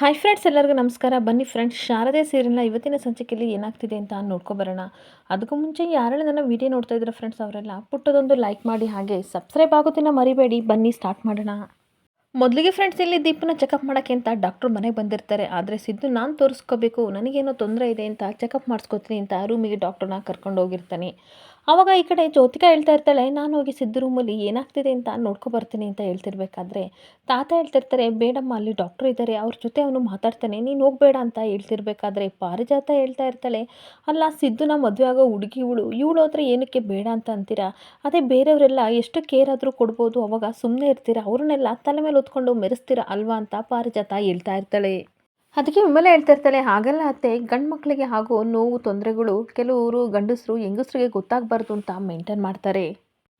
Hi friends ಎಲ್ಲರಿಗೂ ನಮಸ್ಕಾರ. ಬನ್ನಿ ಫ್ರೆಂಡ್ಸ್ ಶಾರದೆ ಸೀರಿಯಲ್ನ ಇವತ್ತಿನ ಸಂಚಿಕೆಯಲ್ಲಿ ಏನಾಗ್ತಿದೆ ಅಂತ ನೋಡ್ಕೊಬರೋಣ. ಅದಕ್ಕೂ ಮುಂಚೆ ಯಾರೆಲ್ಲ ನನ್ನ ವಿಡಿಯೋ ನೋಡ್ತಾ ಇದ್ದಾರೆ ಫ್ರೆಂಡ್ಸ್ ಅವರೆಲ್ಲ, ಪುಟ್ಟದೊಂದು ಲೈಕ್ ಮಾಡಿ ಹಾಗೆ ಸಬ್ಸ್ಕ್ರೈಬ್ ಆಗೋದನ್ನು ಮರಿಬೇಡಿ. ಬನ್ನಿ ಸ್ಟಾರ್ಟ್ ಮಾಡೋಣ. ಮೊದಲಿಗೆ ಫ್ರೆಂಡ್ಸ್ ಇಲ್ಲಿ ದೀಪನ ಚೆಕಪ್ ಮಾಡೋಕ್ಕೆ ಅಂತ ಡಾಕ್ಟ್ರು ಮನೆಗೆ ಬಂದಿರ್ತಾರೆ. ಆದರೆ ಸಿದ್ದು ನಾನು ತೋರಿಸ್ಕೋಬೇಕು, ನನಗೇನೋ ತೊಂದರೆ ಇದೆ ಅಂತ ಚೆಕಪ್ ಮಾಡಿಸ್ಕೋತೀನಿ ಅಂತ ರೂಮಿಗೆ ಡಾಕ್ಟ್ರನ್ನ ಕರ್ಕೊಂಡು ಹೋಗಿರ್ತಾನೆ. ಆವಾಗ ಈ ಕಡೆ ಜ್ಯೋತಿಕಾ ಹೇಳ್ತಾ ಇರ್ತಾಳೆ, ನಾನು ಹೋಗಿ ಸಿದ್ದು ರೂಮಲ್ಲಿ ಏನಾಗ್ತಿದೆ ಅಂತ ನೋಡ್ಕೊ ಬರ್ತೀನಿ ಅಂತ ಹೇಳ್ತಿರ್ಬೇಕಾದ್ರೆ. ತಾತ ಹೇಳ್ತಿರ್ತಾರೆ, ಬೇಡಮ್ಮ, ಅಲ್ಲಿ ಡಾಕ್ಟ್ರು ಇದ್ದಾರೆ ಅವ್ರ ಜೊತೆ ಅವನು ಮಾತಾಡ್ತಾನೆ, ನೀನು ಹೋಗಬೇಡ ಅಂತ ಹೇಳ್ತಿರ್ಬೇಕಾದ್ರೆ. ಪಾರಿಜಾತ ಹೇಳ್ತಾ ಇರ್ತಾಳೆ, ಅಲ್ಲ, ಸಿದ್ದುನ ಮದುವೆ ಆಗೋ ಹುಡುಗಿ ಇವಳು ಇವಳು ಹೋದ್ರೆ ಏನಕ್ಕೆ ಬೇಡ ಅಂತ ಅಂತೀರಾ? ಅದೇ ಬೇರೆಯವರೆಲ್ಲ ಎಷ್ಟು ಕೇರ್ ಆದರೂ ಕೊಡ್ಬೋದು, ಅವಾಗ ಸುಮ್ಮನೆ ಇರ್ತೀರಾ? ಅವ್ರನ್ನೆಲ್ಲ ತಲೆ ಮೇಲೆ ಹೊತ್ಕೊಂಡು ಮೆರೆಸ್ತೀರ ಅಲ್ವಾ ಅಂತ ಪಾರಿಜಾತ ಹೇಳ್ತಾ ಇರ್ತಾಳೆ. ಅದಕ್ಕೆ ವಿಮಲ ಹೇಳ್ತಾ ಇರ್ತಾಳೆ, ಹಾಗಲ್ಲ ಅತ್ತೆ, ಗಂಡು ಮಕ್ಕಳಿಗೆ ಆಗೋ ನೋವು, ತೊಂದರೆಗಳು, ಕೆಲವರು ಗಂಡಸರು, ಹೆಂಗಸರಿಗೆ ಗೊತ್ತಾಗಬಾರ್ದು ಅಂತ ಮೇಂಟೈನ್ ಮಾಡ್ತಾರೆ.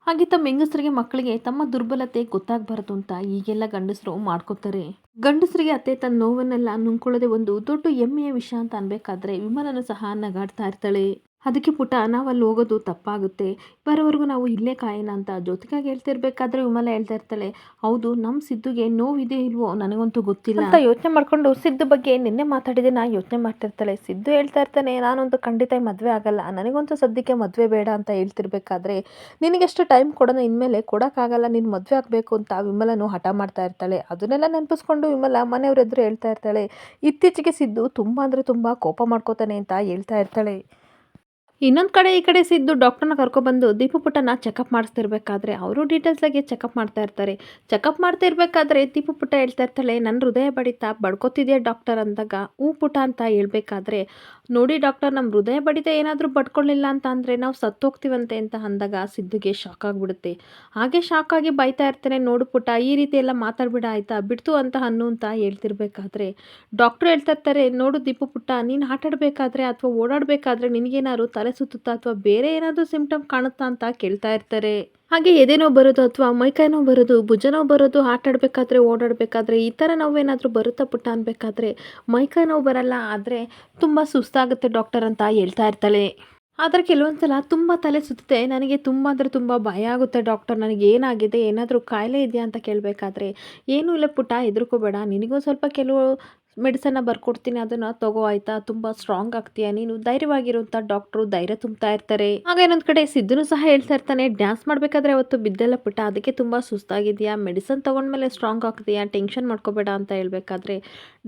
ಹಾಗೆ ತಮ್ಮ ಹೆಂಗಸರಿಗೆ ಮಕ್ಕಳಿಗೆ ತಮ್ಮ ದುರ್ಬಲತೆ ಗೊತ್ತಾಗಬಾರ್ದು ಅಂತ ಈಗೆಲ್ಲ ಗಂಡಸರು ಮಾಡ್ಕೋತಾರೆ. ಗಂಡಸರಿಗೆ ಅತ್ತೆ ತನ್ನ ನೋವನ್ನೆಲ್ಲ ನುಂಗ್ಕೊಳ್ಳೋದೇ ಒಂದು ದೊಡ್ಡ ಹೆಮ್ಮೆಯ ವಿಷಯ ಅಂತ ಅನ್ಬೇಕಾದ್ರೆ ವಿಮಲನು ಸಹ ನಗಾಡ್ತಾ ಇರ್ತಾಳೆ. ಅದಕ್ಕೆ ಪುಟ ನಾವು ಅಲ್ಲಿ ಹೋಗೋದು ತಪ್ಪಾಗುತ್ತೆ. ಬರೋವರೆಗೂ ನಾವು ಇಲ್ಲೇ ಕಾಯೋಣ ಅಂತ ಜೊತೆಗಾಗಿ ಹೇಳ್ತಿರ್ಬೇಕಾದ್ರೆ ವಿಮಲ ಹೇಳ್ತಾ ಇರ್ತಾಳೆ, ಹೌದು ನಮ್ಮ ಸಿದ್ದುಗೆ ನೋವಿದೆ ಇಲ್ವೋ? ನನಗಂತೂ ಗೊತ್ತಿಲ್ಲ. ಅಂತ ಯೋಚನೆ ಮಾಡಿಕೊಂಡು ಸಿದ್ದು ಬಗ್ಗೆ ನಿನ್ನೆ ಮಾತಾಡಿದೆ ನಾ ಯೋಚನೆ ಮಾಡ್ತಿರ್ತಾಳೆ ಸಿದ್ದು ಹೇಳ್ತಾ ಇರ್ತಾನೆ, ನಾನೊಂದು ಖಂಡಿತ ಮದುವೆ ಆಗಲ್ಲ. ನನಗಂತೂ ಸದ್ಯಕ್ಕೆ ಮದುವೆ ಬೇಡ ಅಂತ ಹೇಳ್ತಿರ್ಬೇಕಾದ್ರೆ ನಿನಗೆಷ್ಟು ಟೈಮ್ ಕೊಡೋಣ, ಇನ್ಮೇಲೆ ಕೊಡೋಕ್ಕಾಗಲ್ಲ. ನೀನು ಮದುವೆ ಆಗಬೇಕು ಅಂತ ವಿಮಲನು ಹಠ ಮಾಡ್ತಾ ಇರ್ತಾಳೆ. ಅದನ್ನೆಲ್ಲ ನೆನಪಿಸ್ಕೊಂಡು ವಿಮಲ ಮನೆಯವ್ರ ಹೇಳ್ತಾ ಇರ್ತಾಳೆ, ಇತ್ತೀಚೆಗೆ ಸಿದ್ದು ತುಂಬ ಅಂದರೆ ತುಂಬ ಕೋಪ ಮಾಡ್ಕೋತಾನೆ ಅಂತ ಹೇಳ್ತಾ ಇರ್ತಾಳೆ. ಇನ್ನೊಂದು ಕಡೆ ಈ ಕಡೆ ಸಿದ್ದು ಡಾಕ್ಟರ್ನ ಕರ್ಕೊಬಂದು ದೀಪು ಪುಟ್ಟನ ಚೆಕಪ್ ಮಾಡಿಸ್ತಿರ್ಬೇಕಾದ್ರೆ ಅವರು ಡೀಟೇಲ್ಸಾಗಿ ಚೆಕಪ್ ಮಾಡ್ತಾ ಇರ್ತಾರೆ. ಚೆಕಪ್ ಮಾಡ್ತಾ ಇರಬೇಕಾದ್ರೆ ದೀಪು ಪುಟ್ಟ ಹೇಳ್ತಾ ಇರ್ತಾಳೆ ನನ್ನ ಹೃದಯ ಬಡಿತ ಬಡ್ಕೋತಿದೆಯಾ ಡಾಕ್ಟರ್ ಅಂದಾಗ, ಹೂ ಪುಟ ಅಂತ ಹೇಳ್ಬೇಕಾದ್ರೆ ನೋಡಿ ಡಾಕ್ಟರ್ ನಮ್ಮ ಹೃದಯ ಬಡಿತ ಏನಾದರೂ ಬಡ್ಕೊಳ್ಳಿಲ್ಲ ಅಂತ ಅಂದರೆ ನಾವು ಸತ್ತೋಗ್ತೀವಂತೆ ಅಂತ ಅಂದಾಗ ಸಿದ್ದುಗೆ ಶಾಕ್ ಆಗಿಬಿಡುತ್ತೆ. ಹಾಗೆ ಶಾಕ್ ಆಗಿ ಬೈತಾ ಇರ್ತಾನೆ ನೋಡು ಪುಟ್ಟ, ಈ ರೀತಿ ಎಲ್ಲ ಮಾತಾಡ್ಬಿಡ ಆಯ್ತಾ, ಬಿಡ್ತು ಅಂತ ಅನ್ನು ಅಂತ ಹೇಳ್ತಿರ್ಬೇಕಾದ್ರೆ ಡಾಕ್ಟ್ರು ಹೇಳ್ತಾ ಇರ್ತಾರೆ, ನೋಡು ದೀಪು ಪುಟ್ಟ, ನೀನು ಆಟಾಡಬೇಕಾದ್ರೆ ಅಥವಾ ಓಡಾಡಬೇಕಾದ್ರೆ ನಿನಗೇನಾದ್ರು ತಲೆ ಸುತ್ತುತ್ತಾ ಅಥವಾ ಬೇರೆ ಏನಾದರೂ ಸಿಮ್ಟಮ್ ಕಾಣುತ್ತಾ ಅಂತ ಕೇಳ್ತಾ ಇರ್ತಾರೆ. ಹಾಗೆ ಎದೆನೋ ಬರೋದು ಅಥವಾ ಮೈಕೈನೋ ಬರೋದು ಭುಜನೋ ಬರೋದು ಆಟಾಡಬೇಕಾದ್ರೆ ಓಡಾಡಬೇಕಾದ್ರೆ, ಈ ಥರ ನೋವೇನಾದರೂ ಬರುತ್ತಾ ಪುಟ್ಟ ಅನ್ಬೇಕಾದ್ರೆ ಮೈಕೈ ನೋವು ಬರಲ್ಲ, ಆದರೆ ತುಂಬ ಸುಸ್ತಾಗುತ್ತೆ ಡಾಕ್ಟರ್ ಅಂತ ಹೇಳ್ತಾ ಇರ್ತಾಳೆ. ಆದರೆ ಕೆಲವೊಂದು ಸಲ ತುಂಬ ತಲೆ ಸುತ್ತದೆ ನನಗೆ ತುಂಬ ಅಂದರೆ ತುಂಬ ಭಯ ಆಗುತ್ತೆ ಡಾಕ್ಟರ್, ನನಗೆ ಏನಾಗಿದೆ, ಏನಾದರೂ ಕಾಯಿಲೆ ಇದೆಯಾ ಅಂತ ಕೇಳಬೇಕಾದ್ರೆ, ಏನೂ ಇಲ್ಲ ಪುಟ್ಟ, ಹೆದರ್ಕೋಬೇಡ ನಿನಗೂ ಸ್ವಲ್ಪ ಕೆಲವು ಮೆಡಿಸನ್ನ ಬರ್ಕೊಡ್ತೀನಿ, ಅದನ್ನು ತಗೋ, ಆಯ್ತಾ? ತುಂಬ ಸ್ಟ್ರಾಂಗ್ ಆಗ್ತೀಯ ನೀನು? ಧೈರ್ಯವಾಗಿರು ಅಂತ ಡಾಕ್ಟ್ರು ಧೈರ್ಯ ತುಂಬ್ತಾ ಇರ್ತಾರೆ. ಆಗ ಇನ್ನೊಂದು ಕಡೆ ಸಿದ್ದನು ಸಹ ಹೇಳ್ತಾ ಇರ್ತಾನೆ, ಡ್ಯಾನ್ಸ್ ಮಾಡಬೇಕಾದ್ರೆ ಅವತ್ತು ಬಿದ್ದೆಲ್ಲ ಪುಟ್ಟ, ಅದಕ್ಕೆ ತುಂಬ ಸುಸ್ತಾಗಿದ್ಯಾ ಮೆಡಿಸನ್ ತೊಗೊಂಡ್ಮೇಲೆ ಸ್ಟ್ರಾಂಗ್ ಆಗ್ತೀಯಾ? ಟೆನ್ಷನ್ ಮಾಡ್ಕೋಬೇಡ ಅಂತ ಹೇಳ್ಬೇಕಾದ್ರೆ.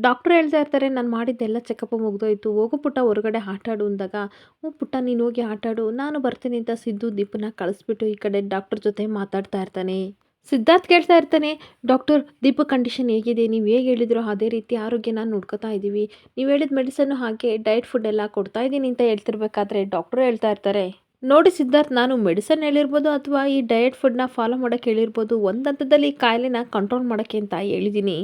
ಡಾಕ್ಟ್ರು ಹೇಳ್ತಾ ಇರ್ತಾರೆ, ನಾನು ಮಾಡಿದ್ದೆಲ್ಲ ಚೆಕಪ್ ಮುಗ್ದೋಯ್ತು, ಹೋಗು ಪುಟ್ಟ, ಹೊರಗಡೆ ಆಟಾಡು ಅಂದಾಗ. ಹ್ಞೂ ಪುಟ್ಟ, ನೀನು ಹೋಗಿ ಆಟಾಡು ನಾನು ಬರ್ತೀನಿ ಅಂತ ಸಿದ್ದು ದೀಪನ ಕಳಿಸ್ಬಿಟ್ಟು ಈ ಕಡೆ ಡಾಕ್ಟರ್ ಜೊತೆ ಮಾತಾಡ್ತಾ ಇರ್ತಾನೆ. ಸಿದ್ಧಾರ್ಥ್ ಕೇಳ್ತಾ ಇರ್ತಾನೆ, ಡಾಕ್ಟರ್ ದೀಪ ಕಂಡೀಷನ್ ಹೇಗಿದೆ? ನೀವು ಹೇಗೆ ಹೇಳಿದ್ರು ಅದೇ ರೀತಿ ಆರೋಗ್ಯನ ನೋಡ್ಕೋತಾ ಇದ್ದೀವಿ ನೀವು ಹೇಳಿದ ಮೆಡಿಸನ್ನು ಹಾಗೆ ಡಯಟ್ ಫುಡ್ ಎಲ್ಲ ಕೊಡ್ತಾ ಇದ್ದೀನಿ ಅಂತ ಹೇಳ್ತಿರ್ಬೇಕಾದ್ರೆ ಡಾಕ್ಟ್ರು ಹೇಳ್ತಾ ಇರ್ತಾರೆ. ನೋಡಿ ಸಿದ್ಧಾರ್ಥ್, ನಾನು ಮೆಡಿಸನ್ ಹೇಳಿರ್ಬೋದು ಅಥವಾ ಈ ಡಯಟ್ ಫುಡ್ನ ಫಾಲೋ ಮಾಡೋಕ್ಕೆ ಹೇಳಿರ್ಬೋದು ಒಂದು ಹಂತದಲ್ಲಿ ಕಾಯಿಲೆನ ಕಂಟ್ರೋಲ್ ಮಾಡೋಕ್ಕೆ ಅಂತ ಹೇಳಿದ್ದೀನಿ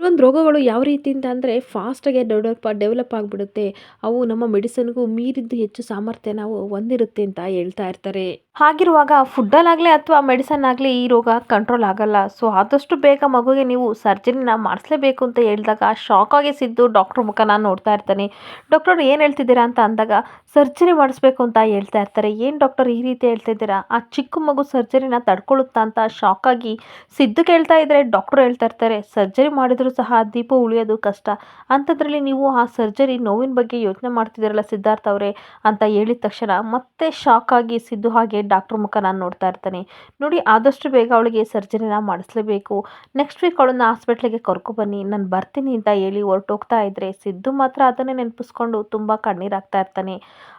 ಕೆಲವೊಂದು ರೋಗಗಳು ಯಾವ ರೀತಿ ಅಂತ ಅಂದರೆ ಫಾಸ್ಟಾಗಿ ಡೆವಲಪ್ ಡೆವಲಪ್ ಆಗಿಬಿಡುತ್ತೆ. ಅವು ನಮ್ಮ ಮೆಡಿಸನ್ಗೂ ಮೀರಿದ್ದು ಹೆಚ್ಚು ಸಾಮರ್ಥ್ಯ ನಾವು ಹೊಂದಿರುತ್ತೆ ಅಂತ ಹೇಳ್ತಾ ಇರ್ತಾರೆ. ಹಾಗಿರುವಾಗ ಫುಡ್ಡಲ್ಲಾಗಲಿ ಅಥವಾ ಮೆಡಿಸನ್ ಆಗಲಿ ಈ ರೋಗ ಕಂಟ್ರೋಲ್ ಆಗಲ್ಲ. ಸೊ ಆದಷ್ಟು ಬೇಗ ಮಗುಗೆ ನೀವು ಸರ್ಜರಿನ ಮಾಡಿಸ್ಲೇಬೇಕು ಅಂತ ಹೇಳಿದಾಗ ಶಾಕ್ ಆಗಿ ಸಿದ್ದು ಡಾಕ್ಟ್ರ್ ಮುಖನ ನೋಡ್ತಾ ಇರ್ತಾನೆ. ಡಾಕ್ಟರ್ ಏನು ಹೇಳ್ತಿದ್ದೀರಾ ಅಂತ ಅಂದಾಗ ಸರ್ಜರಿ ಮಾಡಿಸ್ಬೇಕು ಅಂತ ಹೇಳ್ತಾ ಇರ್ತಾರೆ. ಏನು ಡಾಕ್ಟರ್ ಈ ರೀತಿ ಹೇಳ್ತಾ ಇದ್ದೀರಾ? ಆ ಚಿಕ್ಕ ಮಗು ಸರ್ಜರಿನ ತಡ್ಕೊಳ್ಳುತ್ತಾ ಅಂತ ಶಾಕ್ ಆಗಿ ಸಿದ್ದು ಕೇಳ್ತಾ ಇದ್ರೆ ಡಾಕ್ಟ್ರು ಹೇಳ್ತಾ ಇರ್ತಾರೆ ಸರ್ಜರಿ ಮಾಡಿದ್ರು ಸಹ ದೀಪ ಉಳಿಯೋದು ಕಷ್ಟ. ಅಂಥದ್ರಲ್ಲಿ ನೀವು ಆ ಸರ್ಜರಿ ನೋವಿನ ಬಗ್ಗೆ ಯೋಚನೆ ಮಾಡ್ತಿದ್ದೀರಲ್ಲ ಸಿದ್ಧಾರ್ಥ ಅವರೇ ಅಂತ ಹೇಳಿದ ತಕ್ಷಣ ಮತ್ತೆ ಶಾಕ್ ಆಗಿ ಸಿದ್ದು ಹಾಗೆ ಡಾಕ್ಟ್ರ್ ಮುಖ ನಾನು ನೋಡ್ತಾ ಇರ್ತಾನೆ. ನೋಡಿ, ಆದಷ್ಟು ಬೇಗ ಅವಳಿಗೆ ಸರ್ಜರಿನ ಮಾಡಿಸ್ಲೇಬೇಕು. ನೆಕ್ಸ್ಟ್ ವೀಕ್ ಅವಳನ್ನ ಹಾಸ್ಪಿಟ್ಲಿಗೆ ಕರ್ಕೊಬನ್ನಿ ನಾನು ಬರ್ತೀನಿ ಅಂತ ಹೇಳಿ ಹೊರಟೋಗ್ತಾ ಇದ್ರೆ ಸಿದ್ದು ಮಾತ್ರ ಅದನ್ನೇ ನೆನಪಿಸ್ಕೊಂಡು ತುಂಬ ಕಣ್ಣೀರಾಗ್ತಾ ಇರ್ತಾನೆ.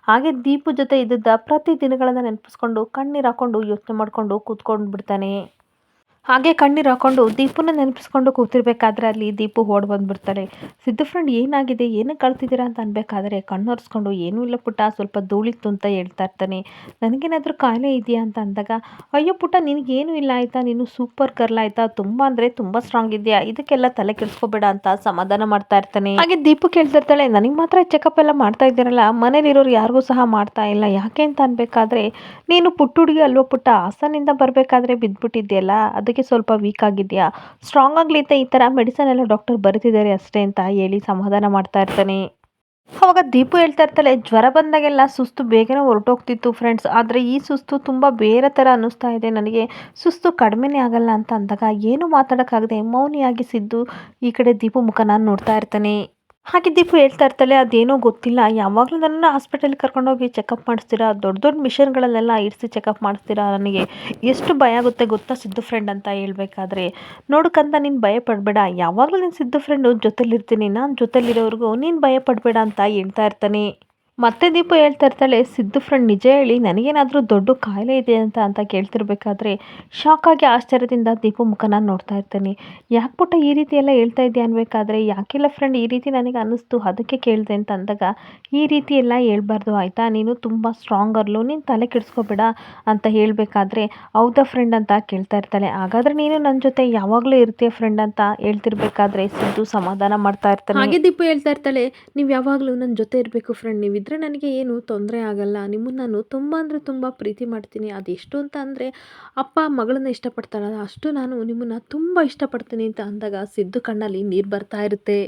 ಹಾಗೆ ದೀಪು ಜೊತೆ ಇದ್ದಿದ್ದ ಪ್ರತಿ ದಿನಗಳನ್ನು ನೆನಪಿಸ್ಕೊಂಡು ಕಣ್ಣೀರು ಹಾಕೊಂಡು ಯೋಚನೆ ಮಾಡಿಕೊಂಡು ಕೂತ್ಕೊಂಡು ಬಿಡ್ತಾನೆ ಹಾಗೆ ಕಣ್ಣೀರು ಹಾಕೊಂಡು ದೀಪನ ನೆನಪಿಸ್ಕೊಂಡು ಕೂತಿರ್ಬೇಕಾದ್ರೆ ಅಲ್ಲಿ ದೀಪು ಓಡ್ ಬಂದ್ಬಿಡ್ತಾಳೆ. ಸಿದ್ದು ಫ್ರೆಂಡ್ ಏನಾಗಿದೆ? ಏನು ಕಳ್ತಿದ್ದೀರಾ ಅಂತ ಅನ್ಬೇಕಾದ್ರೆ ಕಣ್ಣೊರೆಸ್ಕೊಂಡು, ಏನೂ ಇಲ್ಲ ಪುಟ್ಟ, ಸ್ವಲ್ಪ ಧೂಳಿತ್ತು ಅಂತ ಹೇಳ್ತಾ ಇರ್ತಾನೆ. ನನಗೇನಾದರೂ ಕಾಯಿಲೆ ಇದೆಯಾ? ಅಂತ ಅಂದಾಗ, ಅಯ್ಯೋ ಪುಟ್ಟ, ನಿನಗೇನು ಇಲ್ಲ ಆಯಿತಾ? ನೀನು ಸೂಪರ್ ಕರ್ಲ್ ಆಯಿತಾ? ತುಂಬ ಅಂದರೆ ತುಂಬ ಸ್ಟ್ರಾಂಗ್ ಇದೆಯಾ? ಇದಕ್ಕೆಲ್ಲ ತಲೆ ಕೆಡಿಸ್ಕೋಬೇಡ ಅಂತ ಸಮಾಧಾನ ಮಾಡ್ತಾ ಇರ್ತಾನೆ. ಹಾಗೆ ದೀಪು ಕೇಳ್ತಿರ್ತಾಳೆ ನನಗೆ ಮಾತ್ರ ಚೆಕಪ್ ಎಲ್ಲ ಮಾಡ್ತಾ ಇದ್ದೀರಲ್ಲ? ಮನೇಲಿರೋರು ಯಾರಿಗೂ ಸಹ ಮಾಡ್ತಾ ಇಲ್ಲ. ಯಾಕೆ ಅಂತ ಅನ್ಬೇಕಾದ್ರೆ, ನೀನು ಪುಟ್ಟ ಹುಡುಗಿ ಅಲ್ವೋ ಪುಟ್ಟ? ಹಾಸನಿಂದ ಬರಬೇಕಾದ್ರೆ ಬಿದ್ದುಬಿಟ್ಟಿದ್ಯಲ್ಲ ಅದಕ್ಕೆ ಸ್ವಲ್ಪ ವೀಕ್ ಆಗಿದೆಯಾ? ಸ್ಟ್ರಾಂಗ್ ಆಗಲಿ ಅಂತ ಈ ಥರ ಮೆಡಿಸನ್ ಎಲ್ಲ ಡಾಕ್ಟರ್ ಬರೆದಿದ್ದಾರೆ ಅಷ್ಟೇ ಅಂತ ಹೇಳಿ ಸಮಾಧಾನ ಮಾಡ್ತಾ ಇರ್ತಾನೆ. ಅವಾಗ ದೀಪು ಹೇಳ್ತಾ ಇರ್ತಾಳೆ, ಜ್ವರ ಬಂದಾಗೆಲ್ಲ ಸುಸ್ತು ಬೇಗನೆ ಹೊರಟೋಗ್ತಿತ್ತು ಫ್ರೆಂಡ್ಸ್ ಆದರೆ ಈ ಸುಸ್ತು ತುಂಬ ಬೇರೆ ಥರ ಅನ್ನಿಸ್ತಾ ಇದೆ ನನಗೆ. ಸುಸ್ತು ಕಡಿಮೆನೇ ಆಗಲ್ಲ ಅಂತ ಅಂದಾಗ ಏನು ಮಾತಾಡೋಕ್ಕಾಗದೆ ಮೌನಿಯಾಗಿ ಸಿದ್ದು ಈ ಕಡೆ ದೀಪು ಮುಖನ ನೋಡ್ತಾ ಇರ್ತಾನೆ. ಹಾಗೆ ದೀಪು ಹೇಳ್ತಾ ಇರ್ತಾಳೆ, ಅದೇನೋ ಗೊತ್ತಿಲ್ಲ. ಯಾವಾಗಲೂ ನನ್ನನ್ನು ಹಾಸ್ಪಿಟಲ್ಗೆ ಕರ್ಕೊಂಡೋಗಿ ಚೆಕಪ್ ಮಾಡಿಸ್ತೀರಾ? ದೊಡ್ಡ ದೊಡ್ಡ ಮಿಷನ್ಗಳಲ್ಲೆಲ್ಲ ಇರಿಸಿ ಚೆಕಪ್ ಮಾಡಿಸ್ತೀರಾ ನನಗೆ? ಎಷ್ಟು ಭಯ ಆಗುತ್ತೆ ಗೊತ್ತಾ ಸಿದ್ದು ಫ್ರೆಂಡ್ ಅಂತ ಹೇಳ್ಬೇಕಾದ್ರೆ? ನೋಡಕ್ಕಂತ ನೀನು ಭಯ ಪಡಬೇಡ. ಯಾವಾಗಲೂ ನೀನು ಸಿದ್ದು ಫ್ರೆಂಡು ಜೊತೆಲಿರ್ತೀನಿ ನಾನು ಜೊತೆಲಿರೋವರೆಗೂ ನೀನು ಭಯ ಪಡಬೇಡ ಅಂತ ಹೇಳ್ತಾ ಇರ್ತಾನೆ. ಮತ್ತೆ ದೀಪ ಹೇಳ್ತಾ ಇರ್ತಾಳೆ, ಸಿದ್ದು ಫ್ರೆಂಡ್ ನಿಜ ಹೇಳಿ, ನನಗೇನಾದರೂ ದೊಡ್ಡ ಕಾಯಿಲೆ ಇದೆ ಅಂತ ಅಂತ ಕೇಳ್ತಿರ್ಬೇಕಾದ್ರೆ ಶಾಕಾಗಿ ಆಶ್ಚರ್ಯದಿಂದ ದೀಪ ಮುಖನ ನೋಡ್ತಾ ಇರ್ತೀನಿ. ಯಾಕೆ ಪುಟ್ಟ ಈ ರೀತಿ ಎಲ್ಲ ಹೇಳ್ತಾ ಇದೆಯಾ ಅನ್ಬೇಕಾದ್ರೆ, ಯಾಕೆಲ್ಲ ಫ್ರೆಂಡ್ ಈ ರೀತಿ ನನಗೆ ಅನ್ನಿಸ್ತು, ಅದಕ್ಕೆ ಕೇಳಿದೆ ಅಂತ ಅಂದಾಗ, ಈ ರೀತಿ ಎಲ್ಲ ಹೇಳ್ಬಾರ್ದು, ಆಯಿತಾ? ನೀನು ತುಂಬ ಸ್ಟ್ರಾಂಗ್ ಅರ್ಲು, ನೀನು ತಲೆ ಕೆಡಿಸ್ಕೋಬೇಡ ಅಂತ ಹೇಳಬೇಕಾದ್ರೆ, ಹೌದಾ ಫ್ರೆಂಡ್ ಅಂತ ಕೇಳ್ತಾ ಇರ್ತಾಳೆ. ಹಾಗಾದ್ರೆ ನೀನು ನನ್ನ ಜೊತೆ ಯಾವಾಗಲೂ ಇರ್ತೀಯ ಫ್ರೆಂಡ್ ಅಂತ ಹೇಳ್ತಿರ್ಬೇಕಾದ್ರೆ ಸಿದ್ದು ಸಮಾಧಾನ ಮಾಡ್ತಾ ಇರ್ತಾನೆ. ಹಾಗೆ ದೀಪ ಹೇಳ್ತಾ ಇರ್ತಾಳೆ, ನೀವು ಯಾವಾಗಲೂ ನನ್ನ ಜೊತೆ ಇರಬೇಕು ಫ್ರೆಂಡ್ ನೀವಿದ್ರೆ ನನಗೆ ಏನು ತೊಂದರೆ ಆಗಲ್ಲ. ನಿಮ್ಮನ್ನು ನಾನು ತುಂಬ ಅಂದರೆ ತುಂಬ ಪ್ರೀತಿ ಮಾಡ್ತೀನಿ. ಅದೆಷ್ಟು ಅಂತ ಅಂದರೆ ಅಪ್ಪ ಮಗಳನ್ನ ಇಷ್ಟಪಡ್ತಾರಲ್ಲ ಅಷ್ಟು ನಾನು ನಿಮ್ಮನ್ನು ತುಂಬ ಇಷ್ಟಪಡ್ತೀನಿ ಅಂತ ಅಂದಾಗ ಸಿದ್ದು ಕಣ್ಣಲ್ಲಿ ನೀರು ಬರ್ತಾ ಇರುತ್ತೆ.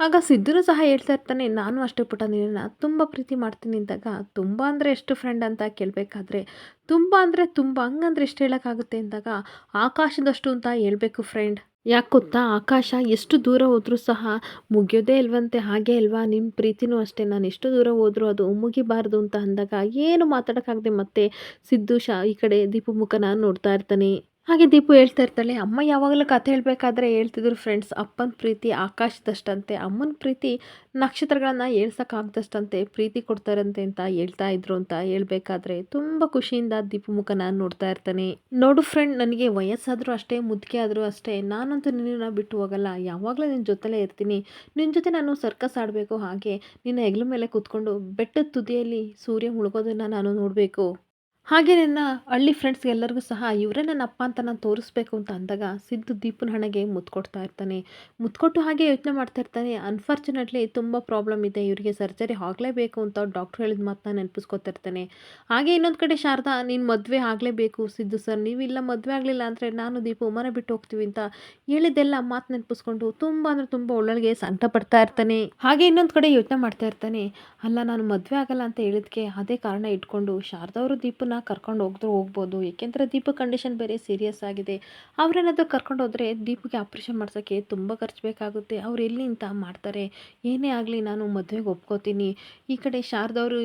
ಆಗ ಸಿದ್ದು ಸಹ ಹೇಳ್ತಾ ಇರ್ತಾನೆ, ನಾನು ಅಷ್ಟೇ ಪುಟ್ಟ ನಿನ್ನ ತುಂಬ ಪ್ರೀತಿ ಮಾಡ್ತೀನಿ ಅಂದಾಗ, ತುಂಬ ಅಂದರೆ ಎಷ್ಟು ಫ್ರೆಂಡ್ ಅಂತ ಕೇಳಬೇಕಾದ್ರೆ, ತುಂಬ ಅಂದರೆ ತುಂಬ, ಹಂಗಂದ್ರೆ ಎಷ್ಟು ಹೇಳೋಕ್ಕಾಗುತ್ತೆ ಅಂದಾಗ, ಆಕಾಶದಷ್ಟು ಅಂತ ಹೇಳಬೇಕು ಫ್ರೆಂಡ್ ಯಾಕೆ ಗೊತ್ತಾ ಆಕಾಶ ಎಷ್ಟು ದೂರ ಹೋದರೂ ಸಹ ಮುಗಿಯೋದೇ ಇಲ್ವಂತೆ, ಹಾಗೆ ಅಲ್ವಾ ನಿಮ್ಮ ಪ್ರೀತಿನೂ ಅಷ್ಟೇ. ನಾನು ಎಷ್ಟು ದೂರ ಹೋದರೂ ಅದು ಮುಗಿಬಾರ್ದು ಅಂತ ಅಂದಾಗ ಏನು ಮಾತಾಡೋಕ್ಕಾಗದೆ ಮತ್ತೆ ಸಿದ್ದು ಶಾ ಈ ಕಡೆ ದೀಪು ಮುಖನ ನೋಡ್ತಾ ಇರ್ತಾನೆ. ಹಾಗೆ ದೀಪು ಹೇಳ್ತಾ ಇರ್ತಾಳೆ, ಅಮ್ಮ ಯಾವಾಗಲೂ ಕಥೆ ಹೇಳಬೇಕಾದ್ರೆ ಹೇಳ್ತಿದ್ರು ಫ್ರೆಂಡ್ಸ್ ಅಪ್ಪನ ಪ್ರೀತಿ ಆಕಾಶದಷ್ಟಂತೆ. ಅಮ್ಮನ ಪ್ರೀತಿ ನಕ್ಷತ್ರಗಳನ್ನು ಹೇಳ್ಸೋಕ್ಕಾಗ್ದಷ್ಟಂತೆ ಪ್ರೀತಿ ಕೊಡ್ತಾರಂತೆ ಅಂತ ಹೇಳ್ತಾ ಇದ್ರು ಅಂತ ಹೇಳಬೇಕಾದ್ರೆ ತುಂಬ ಖುಷಿಯಿಂದ ದೀಪು ಮುಖ ನಾನು ನೋಡ್ತಾ ಇರ್ತಾನೆ. ನೋಡು ಫ್ರೆಂಡ್ ನನಗೆ ವಯಸ್ಸಾದರೂ ಅಷ್ಟೇ, ಮುದುಕೆ ಆದರೂ ಅಷ್ಟೇ. ನಾನಂತೂ ನಿನ್ನ ಬಿಟ್ಟು ಹೋಗಲ್ಲ. ಯಾವಾಗಲೂ ನಿನ್ನ ಜೊತೆಲೇ ಇರ್ತೀನಿ. ನಿನ್ನ ಜೊತೆ ನಾನು ಸರ್ಕಸ್ ಆಡಬೇಕು ಹಾಗೆ. ನಿನ್ನ ಹೆಗ್ಲ ಮೇಲೆ ಕೂತ್ಕೊಂಡು ಬೆಟ್ಟದ ತುದಿಯಲ್ಲಿ ಸೂರ್ಯ ಮುಳುಗೋದನ್ನು ನಾನು ನೋಡಬೇಕು. ಹಾಗೆ ನನ್ನ ಹಳ್ಳಿ ಫ್ರೆಂಡ್ಸ್ ಎಲ್ಲರಿಗೂ ಸಹ ಇವರೇ ನನ್ನ ಅಪ್ಪ ಅಂತ ನಾನು ತೋರಿಸ್ಬೇಕು ಅಂತ ಅಂದಾಗ ಸಿದ್ದು ದೀಪನ ಹಣೆಗೆ ಮುತ್ಕೊಡ್ತಾ ಇರ್ತಾನೆ. ಮುತ್ಕೊಟ್ಟು ಹಾಗೆ ಯೋಚನೆ ಮಾಡ್ತಾ ಇರ್ತಾನೆ. ಅನ್ಫಾರ್ಚುನೇಟ್ಲಿ ತುಂಬ ಪ್ರಾಬ್ಲಮ್ ಇದೆ. ಇವರಿಗೆ ಸರ್ಜರಿ ಆಗಲೇಬೇಕು ಅಂತ ಡಾಕ್ಟ್ರ್ ಹೇಳಿದ ಮಾತನ್ನ ನೆನಪಿಸ್ಕೊತಿರ್ತಾನೆ ಹಾಗೆ ಇನ್ನೊಂದು ಕಡೆ ಶಾರದಾ, ನೀನು ಮದುವೆ ಆಗಲೇಬೇಕು ಸಿದ್ದು ಸರ್ ನೀವು ಇಲ್ಲ ಮದುವೆ ಆಗಲಿಲ್ಲ ಅಂದರೆ ನಾನು ದೀಪ ಮನೆ ಬಿಟ್ಟು ಹೋಗ್ತೀವಿ ಅಂತ ಹೇಳಿದ್ದೆಲ್ಲ ಮಾತು ನೆನಪಿಸ್ಕೊಂಡು ತುಂಬ ಅಂದರೆ ತುಂಬ ಒಳ್ಳೊಳಗೆ ಸಂಕಟ ಪಡ್ತಾ ಇರ್ತಾನೆ. ಹಾಗೆ ಇನ್ನೊಂದು ಕಡೆ ಯೋಚನೆ ಮಾಡ್ತಾ ಇರ್ತಾನೆ. ಅಲ್ಲ ನಾನು ಮದುವೆ ಆಗಲ್ಲ ಅಂತ ಹೇಳಿದ್ಕೆ ಅದೇ ಕಾರಣ ಇಟ್ಕೊಂಡು ಶಾರದವರು ದೀಪನ ಕರ್ಕೊಂಡು ಹೋಗಿದ್ರು ಹೋಗ್ಬೋದು. ಏಕೆಂದರೆ ದೀಪ ಕಂಡೀಷನ್ ಬೇರೆ ಸೀರಿಯಸ್ ಆಗಿದೆ. ಅವರೇನಾದರೂ ಕರ್ಕೊಂಡು ಹೋದರೆ ದೀಪಿಗೆ ಆಪ್ರೇಷನ್ ಮಾಡ್ಸೋಕ್ಕೆ ತುಂಬ ಖರ್ಚು ಬೇಕಾಗುತ್ತೆ. ಅವ್ರು ಎಲ್ಲಿ ಅಂತ ಮಾಡ್ತಾರೆ? ಏನೇ ಆಗಲಿ ನಾನು ಮದುವೆಗೆ ಒಪ್ಕೋತೀನಿ. ಈ ಕಡೆ ಶಾರದವರು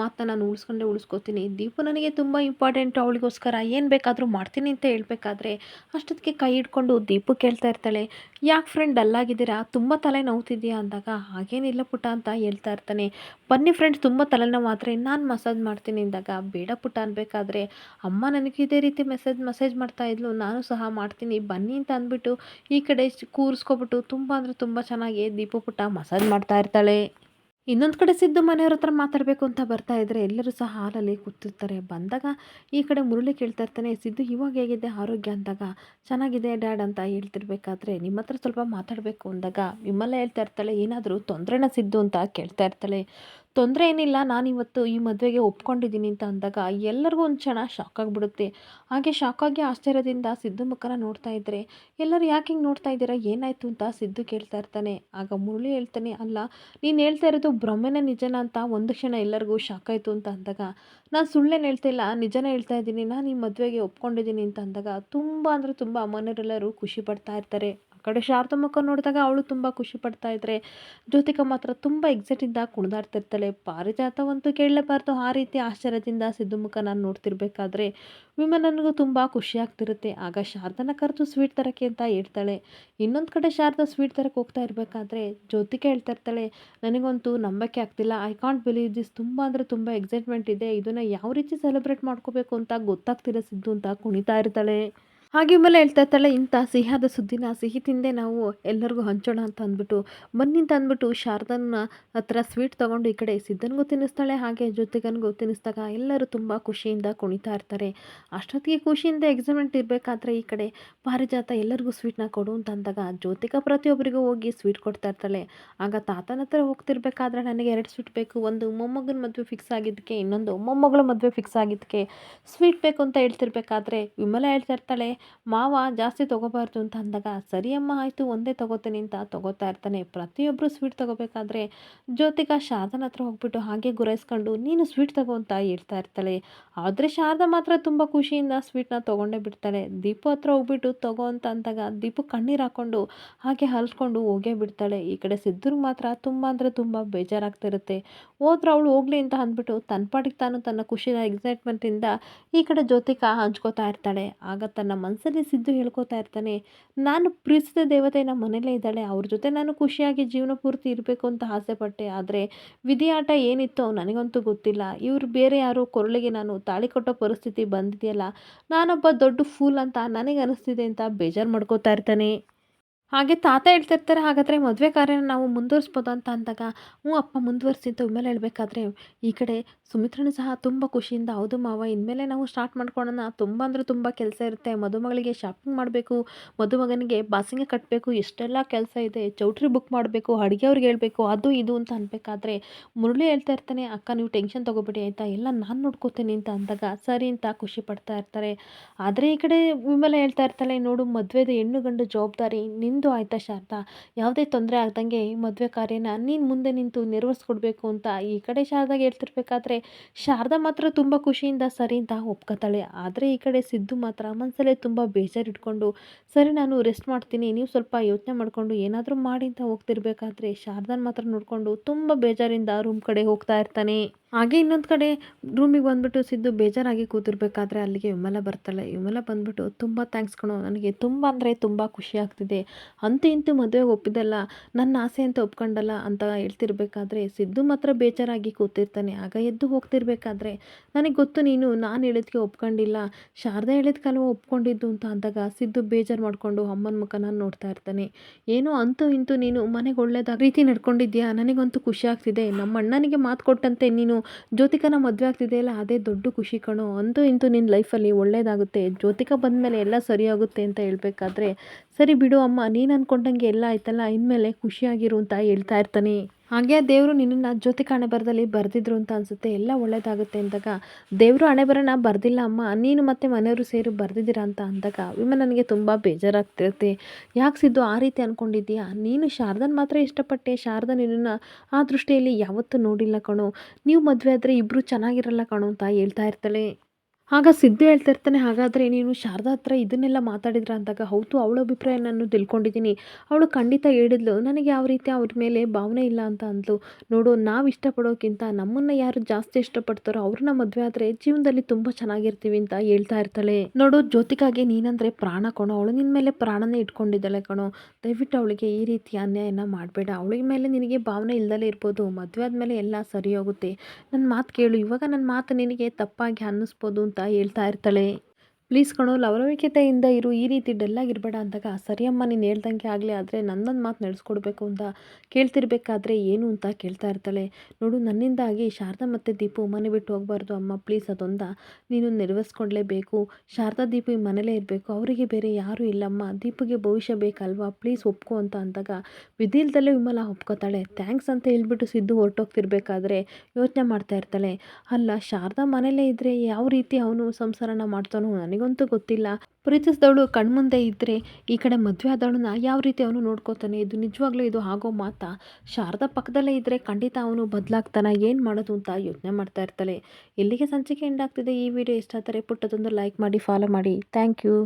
ಮಾತನ್ನ ನಾನು ಉಳಿಸ್ಕೊಂಡೆ ಉಳಿಸ್ಕೋತೀನಿ. ದೀಪ ನನಗೆ ತುಂಬ ಇಂಪಾರ್ಟೆಂಟ್ ಅವಳಿಗೋಸ್ಕರ ಏನು ಬೇಕಾದರೂ ಮಾಡ್ತೀನಿ ಅಂತ ಹೇಳಬೇಕಾದ್ರೆ ಅಷ್ಟೊತ್ತಿಗೆ ಕೈ ಹಿಡ್ಕೊಂಡು ದೀಪು ಕೇಳ್ತಾ ಇರ್ತಾಳೆ. ಯಾಕೆ ಫ್ರೆಂಡ್ ಡಲ್ಲಾಗಿದ್ದೀರಾ ತುಂಬ ತಲೆ ನೋವ್ತಿದ್ಯಾ ಅಂದಾಗ ಹಾಗೇನಿಲ್ಲ ಪುಟ ಅಂತ ಹೇಳ್ತಾ ಇರ್ತಾನೆ. ಬನ್ನಿ ಫ್ರೆಂಡ್ಸ್ ತುಂಬ ತಲೆನೋವು ಆದರೆ ನಾನು ಮಸಾಜ್ ಮಾಡ್ತೀನಿ ಅಂದಾಗ, ಬೇಡ ಪುಟ್ಟ ಅನ್ಬೇಕಾದ್ರೆ ಅಮ್ಮ ನನಗೆ ಇದೇ ರೀತಿ ಮೆಸೇಜ್ ಮೆಸೇಜ್ ಮಾಡ್ತಾ ಇದ್ಲು, ನಾನು ಸಹ ಮಾಡ್ತೀನಿ, ಬನ್ನಿ ಅಂತ ಅಂದ್ಬಿಟ್ಟು ಈ ಕಡೆ ಕೂರಿಸ್ಕೊಬಿಟ್ಟು ತುಂಬ ಅಂದರೆ ತುಂಬ ಚೆನ್ನಾಗಿ ದೀಪ ಪುಟ್ಟ ಮಸಾಜ್ ಮಾಡ್ತಾ ಇರ್ತಾಳೆ. ಇನ್ನೊಂದು ಕಡೆ ಸಿದ್ದು ಮನೆಯವ್ರ ಹತ್ರ ಮಾತಾಡಬೇಕು ಅಂತ ಬರ್ತಾ ಇದ್ದರೆ ಎಲ್ಲರೂ ಸಹ ಹಾಲಲ್ಲಿ ಕೂತಿರ್ತಾರೆ. ಬಂದಾಗ ಈ ಕಡೆ ಮುರುಳಿ ಕೇಳ್ತಾ ಇರ್ತಾನೆ, ಸಿದ್ದು ಇವಾಗ ಹೇಗಿದೆ ಆರೋಗ್ಯ? ಅಂದಾಗ, ಚೆನ್ನಾಗಿದೆ ಡ್ಯಾಡ್ ಅಂತ ಹೇಳ್ತಿರ್ಬೇಕಾದ್ರೆ ನಿಮ್ಮ ಹತ್ರ ಸ್ವಲ್ಪ ಮಾತಾಡಬೇಕು ಅಂದಾಗ ವಿಮಲ ಹೇಳ್ತಾ ಇರ್ತಾಳೆ, ಏನಾದರೂ ತೊಂದರೆನ ಸಿದ್ದು? ಅಂತ ಕೇಳ್ತಾ ಇರ್ತಾಳೆ. ತೊಂದರೆ ಏನಿಲ್ಲ, ನಾನಿವತ್ತು ಈ ಮದುವೆಗೆ ಒಪ್ಕೊಂಡಿದ್ದೀನಿ ಅಂತ ಅಂದಾಗ ಎಲ್ಲರಿಗೂ ಒಂದು ಕ್ಷಣ ಶಾಕ್ ಆಗಿಬಿಡುತ್ತೆ. ಹಾಗೆ ಶಾಕಾಗಿ ಆಶ್ಚರ್ಯದಿಂದ ಸಿದ್ದು ಮುಖನ ನೋಡ್ತಾ ಇದ್ದರೆ ಎಲ್ಲರೂ ಯಾಕೆ ಹಿಂಗೆ ನೋಡ್ತಾ ಇದ್ದೀರಾ? ಏನಾಯಿತು? ಅಂತ ಸಿದ್ದು ಕೇಳ್ತಾ ಇರ್ತಾನೆ. ಆಗ ಮುರುಳಿ ಹೇಳ್ತಾನೆ, ಅಲ್ಲ, ನೀನು ಹೇಳ್ತಾ ಇರೋದು ಭ್ರಮೆನೇ ನಿಜನ ಅಂತ ಒಂದು ಕ್ಷಣ ಎಲ್ಲರಿಗೂ ಶಾಕ್ ಆಯಿತು ಅಂತ ಅಂದಾಗ, ನಾನು ಸುಳ್ಳೇನು ಹೇಳ್ತಾ ಇಲ್ಲ, ನಿಜನೇ ಹೇಳ್ತಾ ಇದ್ದೀನಿ, ನಾನು ಈ ಮದುವೆಗೆ ಒಪ್ಕೊಂಡಿದ್ದೀನಿ ಅಂತ ಅಂದಾಗ ತುಂಬ ಅಂದರೆ ತುಂಬ ಅಮ್ಮನರೆಲ್ಲರೂ ಖುಷಿ ಪಡ್ತಾ ಇರ್ತಾರೆ. ಕಡೆ ಶಾರದಾ ಮುಖ ನೋಡಿದಾಗ ಅವಳು ತುಂಬ ಖುಷಿ ಪಡ್ತಾ ಇದ್ರೆ. ಜ್ಯೋತಿಕ ಮಾತ್ರ ತುಂಬ ಎಕ್ಸೈಟಿಂದ ಕುಣಿದಾಡ್ತಿರ್ತಾಳೆ ಪಾರಿಜಾತವಂತೂ ಕೇಳಲೇಬಾರ್ದು. ಆ ರೀತಿ ಆಶ್ಚರ್ಯದಿಂದ ಸಿದ್ದು ಮುಖ ನಾನು ನೋಡ್ತಿರ್ಬೇಕಾದ್ರೆ ವಿಮನನಿಗೂ ತುಂಬ ಖುಷಿ ಆಗ್ತಿರುತ್ತೆ. ಆಗ ಶಾರದನ ಕರೆದು ಸ್ವೀಟ್ ತರಕ್ಕೆ ಅಂತ ಹೇಳ್ತಾಳೆ. ಇನ್ನೊಂದು ಕಡೆ ಶಾರದಾ ಸ್ವೀಟ್ ತರಕ್ಕೆ ಹೋಗ್ತಾ ಇರಬೇಕಾದ್ರೆ ಜ್ಯೋತಿಕ ಹೇಳ್ತಾ ಇರ್ತಾಳೆ, ನನಗಂತೂ ನಂಬಕ್ಕೆ ಆಗ್ತಿಲ್ಲ. ಐ ಕಾಂಟ್ ಬಿಲೀವ್ ದಿಸ್ ತುಂಬ ಅಂದರೆ ತುಂಬ ಎಕ್ಸೈಟ್ಮೆಂಟ್ ಇದೆ. ಇದನ್ನು ಯಾವ ರೀತಿ ಸೆಲೆಬ್ರೇಟ್ ಮಾಡ್ಕೋಬೇಕು ಅಂತ ಗೊತ್ತಾಗ್ತಿಲ್ಲ ಸಿದ್ದು ಅಂತ ಕುಣಿತಾ ಇರ್ತಾಳೆ. ಹಾಗೆ ಮೇಲೆ ಹೇಳ್ತಾ ಇರ್ತಾಳೆ, ಇಂಥ ಸಿಹಿಯಾದ ಸುದ್ದಿನ, ಸಿಹಿ ತಿಂದೆ ನಾವು ಎಲ್ಲರಿಗೂ ಹಂಚೋಣ ಅಂತ ಅಂದ್ಬಿಟ್ಟು, ಬನ್ನಿ ಅಂತ ಅಂದ್ಬಿಟ್ಟು ಶಾರದನ ಹತ್ರ ಸ್ವೀಟ್ ತೊಗೊಂಡು ಈ ಕಡೆ ಸಿದ್ಧನಿಗೂ ತಿನ್ನಿಸ್ತಾಳೆ, ಹಾಗೆ ಜೊತೆಗನಿಗೂ ತಿನ್ನಿಸ್ದಾಗ ಎಲ್ಲರೂ ತುಂಬ ಖುಷಿಯಿಂದ ಕುಣಿತಾ ಇರ್ತಾರೆ. ಅಷ್ಟೊತ್ತಿಗೆ ಖುಷಿಯಿಂದ ಎಕ್ಸಾಮೆಂಟ್ ಇರಬೇಕಾದ್ರೆ ಈ ಕಡೆ ಪಾರಿಜಾತ ಎಲ್ಲರಿಗೂ ಸ್ವೀಟ್ನ ಕೊಡು ಅಂತ ಅಂದಾಗ ಜ್ಯೋತಿಕಾ ಪ್ರತಿಯೊಬ್ಬರಿಗೂ ಹೋಗಿ ಸ್ವೀಟ್ ಕೊಡ್ತಾ ಇರ್ತಾಳೆ. ಆಗ ತಾತನ ಹತ್ರ ಹೋಗ್ತಿರ್ಬೇಕಾದ್ರೆ ನನಗೆ ಎರಡು ಸ್ವೀಟ್ ಬೇಕು, ಒಂದು ಮೊಮ್ಮಗನ ಮದುವೆ ಫಿಕ್ಸ್ ಆಗಿದ್ದಕ್ಕೆ, ಇನ್ನೊಂದು ಮೊಮ್ಮಗಳ ಮದುವೆ ಫಿಕ್ಸ್ ಆಗಿದ್ದಕ್ಕೆ ಸ್ವೀಟ್ ಬೇಕು ಅಂತ ಹೇಳ್ತಿರ್ಬೇಕಾದ್ರೆ ವಿಮಲ ಹೇಳ್ತಾ ಇರ್ತಾಳೆ ಮಾವ ಜಾಸ್ತಿ ತೊಗೋಬಾರ್ದು ಅಂತ ಅಂದಾಗ ಸರಿ ಅಮ್ಮ ಆಯಿತು, ಒಂದೇ ತೊಗೋತೀನಿ ಅಂತ ತೊಗೋತಾ ಇರ್ತಾನೆ. ಪ್ರತಿಯೊಬ್ಬರು ಸ್ವೀಟ್ ತೊಗೋಬೇಕಾದ್ರೆ ಜ್ಯೋತಿಕಾ ಶಾರದನ ಹತ್ರ ಹೋಗ್ಬಿಟ್ಟು ಹಾಗೆ ಗುರೈಸ್ಕೊಂಡು ನೀನು ಸ್ವೀಟ್ ತಗೋ ಅಂತ ಹೇಳ್ತಾ ಇರ್ತಾಳೆ. ಆದರೆ ಶಾರದ ಮಾತ್ರ ತುಂಬ ಖುಷಿಯಿಂದ ಸ್ವೀಟ್ನ ತೊಗೊಂಡೇ ಬಿಡ್ತಾಳೆ. ದೀಪು ಹತ್ರ ಹೋಗ್ಬಿಟ್ಟು ತಗೋ ಅಂತ ಅಂದಾಗ, ದೀಪು ಕಣ್ಣೀರು ಹಾಕ್ಕೊಂಡು ಹಾಗೆ ಹಲ್ಸ್ಕೊಂಡು ಹೋಗೇ ಬಿಡ್ತಾಳೆ. ಈ ಕಡೆ ಸಿದ್ಧರ್ಗೆ ಮಾತ್ರ ತುಂಬ ಅಂದರೆ ತುಂಬ ಬೇಜಾರಾಗ್ತಿರುತ್ತೆ. ಹೋದ್ರೆ ಅವಳು ಹೋಗ್ಲಿ ಅಂತ ಅಂದ್ಬಿಟ್ಟು ತನ್ನ ಪಾಟಿಗೆ ತಾನು ತನ್ನ ಖುಷಿನ ಎಕ್ಸೈಟ್ಮೆಂಟಿಂದ ಈ ಕಡೆ ಜ್ಯೋತಿಕಾ ಹಂಚ್ಕೋತಾ ಇರ್ತಾಳೆ. ಆಗ ತನ್ನ ಮನಸ್ಸಲ್ಲಿ ಸಿದ್ದು ಹೇಳ್ಕೊತಾ ಇರ್ತಾನೆ. ನಾನು ಪ್ರೀತಿಸಿದ ದೇವತೆ ನಮ್ಮ ಮನೇಲೇ ಇದ್ದಾಳೆ. ಅವ್ರ ಜೊತೆ ನಾನು ಖುಷಿಯಾಗಿ ಜೀವನ ಪೂರ್ತಿ ಇರಬೇಕು ಅಂತ ಆಸೆ ಪಟ್ಟೆ. ಆದರೆ ವಿಧಿಯಾಟ ಏನಿತ್ತು ನನಗಂತೂ ಗೊತ್ತಿಲ್ಲ. ಇವರು ಬೇರೆ ಯಾರೋ ಕೊರಳಿಗೆ ನಾನು ತಾಳಿ ಕೊಟ್ಟೋ ಪರಿಸ್ಥಿತಿ ಬಂದಿದೆಯಲ್ಲ, ನಾನೊಬ್ಬ ದೊಡ್ಡ ಫೂಲ್ ಅಂತ ನನಗೆ ಅನಿಸ್ತಿದೆ ಅಂತ ಬೇಜಾರು ಮಾಡ್ಕೋತಾ ಇರ್ತಾನೆ. ಹಾಗೆ ತಾತ ಹೇಳ್ತಿರ್ತಾರೆ, ಹಾಗಾದರೆ ಮದುವೆ ಕಾರ್ಯನ ನಾವು ಮುಂದುವರಿಸ್ಬೋದು ಅಂತ ಅಂದಾಗ ಹ್ಞೂ ಅಪ್ಪ ಮುಂದುವರಿಸಿ ಅಂತ ವಿಮಲ್ ಹೇಳಬೇಕಾದ್ರೆ ಈ ಕಡೆ ಸುಮಿತ್ರನು ಸಹ ತುಂಬ ಖುಷಿಯಿಂದ, ಹೌದು ಮಾವ, ಇನ್ಮೇಲೆ ನಾವು ಸ್ಟಾರ್ಟ್ ಮಾಡ್ಕೊಳ್ಳೋಣ. ತುಂಬ ಅಂದರೆ ತುಂಬ ಕೆಲಸ ಇರುತ್ತೆ. ಮದುಮಗಳಿಗೆ ಶಾಪಿಂಗ್ ಮಾಡಬೇಕು, ಮದುಮಗನಿಗೆ ಬಾಸಿಂಗೆ ಕಟ್ಟಬೇಕು ಎಷ್ಟೆಲ್ಲ ಕೆಲಸ ಇದೆ. ಚೌಟ್ರಿ ಬುಕ್ ಮಾಡಬೇಕು ಅಡುಗೆ ಅವ್ರಿಗೆ ಹೇಳಬೇಕು, ಅದು ಇದು ಅಂತ ಅನ್ಬೇಕಾದ್ರೆ ಮುರಳಿ ಹೇಳ್ತಾ ಇರ್ತಾನೆ, ಅಕ್ಕ, ನೀವು ಟೆನ್ಷನ್ ತೊಗೋಬೇಡಿ ಆಯಿತಾ? ಎಲ್ಲ ನಾನು ನೋಡ್ಕೋತೀನಿ ಅಂತ ಅಂದಾಗ ಸರಿ ಅಂತ ಖುಷಿ ಪಡ್ತಾ ಇರ್ತಾರೆ. ಆದರೆ ಈ ಕಡೆ ವಿಮಲ ಹೇಳ್ತಾ ಇರ್ತಾಳೆ, ನೋಡು, ಮದುವೆದು ಹೆಣ್ಣು ಗಂಡು ಜವಾಬ್ದಾರಿ ನಿಂದು ಆಯಿತಾ ಶಾರದಾ? ಯಾವುದೇ ತೊಂದರೆ ಆಗ್ದಂಗೆ ಮದುವೆ ಕಾರ್ಯನ ನೀನು ಮುಂದೆ ನಿಂತು ನೆರವೇರಿಸ್ಕೊಡ್ಬೇಕು ಅಂತ ಈ ಕಡೆ ಶಾರದಾಗ ಹೇಳ್ತಿರ್ಬೇಕಾದ್ರೆ ಶಾರದಾ ಮಾತ್ರ ತುಂಬ ಖುಷಿಯಿಂದ ಸರಿ ಅಂತ ಒಪ್ಕೋತಾಳೆ. ಆದರೆ ಈ ಕಡೆ ಸಿದ್ದು ಮಾತ್ರ ಮನಸ್ಸಲ್ಲೇ ತುಂಬ ಬೇಜಾರಿಟ್ಕೊಂಡು, ಸರಿ ನಾನು ರೆಸ್ಟ್ ಮಾಡ್ತೀನಿ, ನೀವು ಸ್ವಲ್ಪ ಯೋಚನೆ ಮಾಡಿಕೊಂಡು ಏನಾದರೂ ಮಾಡಿ ಅಂತ ಹೋಗ್ತಿರ್ಬೇಕಾದ್ರೆ ಶಾರದಾನ ಮಾತ್ರ ನೋಡಿಕೊಂಡು ತುಂಬ ಬೇಜಾರಿಂದ ರೂಮ್ ಕಡೆ ಹೋಗ್ತಾ ಇರ್ತಾನೆ. ಹಾಗೆ ಇನ್ನೊಂದು ಕಡೆ ರೂಮಿಗೆ ಬಂದುಬಿಟ್ಟು ಸಿದ್ದು ಬೇಜಾರಾಗಿ ಕೂತಿರ್ಬೇಕಾದ್ರೆ ಅಲ್ಲಿಗೆ ವಿಮಲ ಬರ್ತಾಳೆ. ವಿಮಲ ಬಂದುಬಿಟ್ಟು, ತುಂಬ ಥ್ಯಾಂಕ್ಸ್ ಕಣೋ, ನನಗೆ ತುಂಬ ಅಂದರೆ ತುಂಬ ಖುಷಿ ಆಗ್ತಿದೆ. ಅಂತೂ ಇಂತೂ ಮದುವೆಗೆ ಒಪ್ಪಿದಲ್ಲ ನನ್ನ ಆಸೆ ಅಂತ ಒಪ್ಕೊಂಡಲ್ಲ ಅಂತ ಹೇಳ್ತಿರ್ಬೇಕಾದ್ರೆ ಸಿದ್ದು ಮಾತ್ರ ಬೇಜಾರಾಗಿ ಕೂತಿರ್ತಾನೆ. ಆಗ ಎದ್ದು ಹೋಗ್ತಿರ್ಬೇಕಾದ್ರೆ, ನನಗೆ ಗೊತ್ತು ನೀನು, ನಾನು ಹೇಳಿದ್ಕೆ ಒಪ್ಕೊಂಡಿಲ್ಲ. ಶಾರದಾ ಹೇಳಿದ ಕಾಲವೋ ಒಪ್ಕೊಂಡಿದ್ದು ಅಂತ ಅಂದಾಗ ಸಿದ್ದು ಬೇಜಾರು ಮಾಡಿಕೊಂಡು ಅಮ್ಮನ ಮುಖನ ನೋಡ್ತಾ ಇರ್ತಾನೆ. ಏನೋ ಅಂತೂ ಇಂತೂ ನೀನು ಮನೆಗೆ ಒಳ್ಳೇದಾಗ ರೀತಿ ನಡ್ಕೊಂಡಿದ್ಯಾ ನನಗಂತೂ ಖುಷಿ ಆಗ್ತಿದೆ. ನಮ್ಮ ಅಣ್ಣನಿಗೆ ಮಾತು ಕೊಟ್ಟಂತೆ ನೀನು. ಜ್ಯೋತಿಕನ ಮದುವೆ ಆಗ್ತಿದೆಯಲ್ಲ ಅದೇ ದೊಡ್ಡ ಖುಷಿ ಕಣೋ. ಅಂತೂ ಇಂತೂ ನಿನ್ನ ಲೈಫಲ್ಲಿ ಒಳ್ಳೇದಾಗುತ್ತೆ. ಜ್ಯೋತಿಕ ಬಂದಮೇಲೆ ಎಲ್ಲ ಸರಿಯಾಗುತ್ತೆ ಅಂತ ಹೇಳಬೇಕಾದ್ರೆ, ಸರಿ ಬಿಡು ಅಮ್ಮ, ನೀನು ಅಂದ್ಕೊಂಡಂಗೆ ಎಲ್ಲ ಆಯ್ತಲ್ಲ, ಇನ್ಮೇಲೆ ಖುಷಿಯಾಗಿರು ಅಂತ ಹೇಳ್ತಾ ಇರ್ತಾನೆ. ಹಾಗೆ ದೇವರು ನಿನ್ನನ್ನು ಕಾಣೆ ಬರದಲ್ಲಿ ಬರೆದಿದ್ರು ಅಂತ ಅನಿಸುತ್ತೆ. ಎಲ್ಲ ಒಳ್ಳೆಯದಾಗುತ್ತೆ ಅಂದಾಗ, ದೇವರು ಹಣೆ ಬರೋಣ ಬರೆದಿಲ್ಲ ಅಮ್ಮ, ನೀನು ಮತ್ತೆ ಮನೆಯವರು ಸೇರಿ ಬರೆದಿದ್ದೀರಾ ಅಂತ ಅಂದಾಗ, ವಿಮ ನನಗೆ ತುಂಬ ಬೇಜಾರಾಗ್ತಿರುತ್ತೆ. ಯಾಕೆ ಸಿದ್ದು ಆ ರೀತಿ ಅಂದ್ಕೊಂಡಿದ್ದೀಯಾ ನೀನು ಶಾರದನ್ ಮಾತ್ರ ಇಷ್ಟಪಟ್ಟೆ, ಶಾರದಾ ನಿನ್ನನ್ನು ಆ ದೃಷ್ಟಿಯಲ್ಲಿ ಯಾವತ್ತೂ ನೋಡಿಲ್ಲ ಕಣೋ. ನೀವು ಮದುವೆ ಆದರೆ ಇಬ್ಬರು ಚೆನ್ನಾಗಿರಲ್ಲ ಕಣೋ ಅಂತ ಹೇಳ್ತಾ ಇರ್ತಾಳೆ. ಆಗ ಸಿದ್ದು ಹೇಳ್ತಾ ಇರ್ತಾನೆ, ಹಾಗಾದರೆ ನೀನು ಶಾರದಾ ಹತ್ರ ಇದನ್ನೆಲ್ಲ ಮಾತಾಡಿದ್ರ? ಅಂದಾಗ, ಹೌದು, ಅವಳ ಅಭಿಪ್ರಾಯ ನಾನು ತಿಳ್ಕೊಂಡಿದ್ದೀನಿ. ಅವಳು ಖಂಡಿತ ಹೇಳಿದ್ಲು. ನನಗೆ ಯಾವ ರೀತಿ ಅವ್ರ ಮೇಲೆ ಭಾವನೆ ಇಲ್ಲ ಅಂತ ಅಂದ್ಲು. ನೋಡು, ನಾವು ಇಷ್ಟಪಡೋಕ್ಕಿಂತ ನಮ್ಮನ್ನು ಯಾರು ಜಾಸ್ತಿ ಇಷ್ಟಪಡ್ತಾರೋ ಅವ್ರನ್ನ ಮದುವೆ ಆದರೆ ಜೀವನದಲ್ಲಿ ತುಂಬ ಚೆನ್ನಾಗಿರ್ತೀವಿ ಅಂತ ಹೇಳ್ತಾ ಇರ್ತಾಳೆ. ನೋಡು ಜ್ಯೋತಿಕಾಗೆ ನೀನಂದರೆ ಪ್ರಾಣ ಕೊಣೋ. ಅವಳು ನಿನ್ನ ಮೇಲೆ ಪ್ರಾಣನೇ ಇಟ್ಕೊಂಡಿದ್ದಾಳೆ ಕಣೋ. ದಯವಿಟ್ಟು ಅವಳಿಗೆ ಈ ರೀತಿ ಅನ್ಯಾಯನ ಮಾಡಬೇಡ. ಅವಳಿಗೆ ಮೇಲೆ ನಿನಗೆ ಭಾವನೆ ಇಲ್ದಲೇ ಇರ್ಬೋದು. ಮದುವೆ ಆದಮೇಲೆ ಎಲ್ಲ ಸರಿ ಹೋಗುತ್ತೆ. ನನ್ನ ಮಾತು ಕೇಳು. ಇವಾಗ ನನ್ನ ಮಾತು ನಿನಗೆ ತಪ್ಪಾಗಿ ಅನ್ನಿಸ್ಬೋದು ಅಂತ ಹೇಳ್ತಾ ಇರ್ತಾಳೆ. ಪ್ಲೀಸ್ ಕಣೋ, ಲವಲವಿಕೆತೆಯಿಂದ ಇರು, ಈ ರೀತಿ ಡಲ್ಲಾಗಿರಬೇಡ ಅಂದಾಗ ಸರಿಯಮ್ಮ ನೀನು ಹೇಳ್ದಂಗೆ ಆಗಲಿ, ಆದರೆ ನನ್ನೊಂದು ಮಾತು ನಡೆಸ್ಕೊಡ್ಬೇಕು ಅಂತ ಕೇಳ್ತಿರ್ಬೇಕಾದ್ರೆ ಏನು ಅಂತ ಕೇಳ್ತಾ ಇರ್ತಾಳೆ. ನೋಡು ನನ್ನಿಂದಾಗಿ ಶಾರದಾ ಮತ್ತು ದೀಪು ಮನೆ ಬಿಟ್ಟು ಹೋಗಬಾರ್ದು ಅಮ್ಮ ಪ್ಲೀಸ್ ಅದೊಂದ. ನೀನು ನೆರವೇರಿಸ್ಕೊಡ್ಲೇಬೇಕು. ಶಾರದಾ, ದೀಪು ಈ ಮನೇಲೇ ಇರಬೇಕು. ಅವರಿಗೆ ಬೇರೆ ಯಾರೂ ಇಲ್ಲಮ್ಮ. ದೀಪಿಗೆ ಭವಿಷ್ಯ ಬೇಕಲ್ವಾ? ಪ್ಲೀಸ್ ಒಪ್ಕೊ ಅಂತ ಅಂದಾಗ ವಿಧಿಲ್ದಲ್ಲೇ ವಿಮಲ ಒಪ್ಕೋತಾಳೆ. ಥ್ಯಾಂಕ್ಸ್ ಅಂತ ಹೇಳ್ಬಿಟ್ಟು ಸಿದ್ದು ಹೊರಟೋಗ್ತಿರ್ಬೇಕಾದ್ರೆ ಯೋಚನೆ ಮಾಡ್ತಾ ಇರ್ತಾಳೆ. ಅಲ್ಲ, ಶಾರದಾ ಮನೇಲೇ ಇದ್ದರೆ ಯಾವ ರೀತಿ ಅವನು ಸಂಸಾರನ ಮಾಡ್ತಾನೋ ನನಗಂತೂ ಗೊತ್ತಿಲ್ಲ. ಪ್ರೀತಿಸಿದವಳು ಕಣ್ಮುಂದೆ ಇದ್ದರೆ ಈ ಕಡೆ ಮದುವೆ ಆದವಳನ್ನ ಯಾವ ರೀತಿ ಅವನು ನೋಡ್ಕೋತಾನೆ? ಇದು ನಿಜವಾಗ್ಲೂ ಇದು ಆಗೋ ಮಾತಾ? ಶಾರದಾ ಪಕ್ಕದಲ್ಲೇ ಇದ್ದರೆ ಖಂಡಿತ ಅವನು ಬದಲಾಗ್ತಾನ, ಏನು ಮಾಡೋದು ಅಂತ ಯೋಚನೆ ಮಾಡ್ತಾ ಇರ್ತಾಳೆ. ಎಲ್ಲಿಗೆ ಸಂಚಿಕೆ ಎಂಡಾಗ್ತಿದೆ ಈ ವಿಡಿಯೋ? ಇಷ್ಟ ಆದರೆ ಪುಟ್ಟದೊಂದು ಲೈಕ್ ಮಾಡಿ ಫಾಲೋ ಮಾಡಿ. Thank you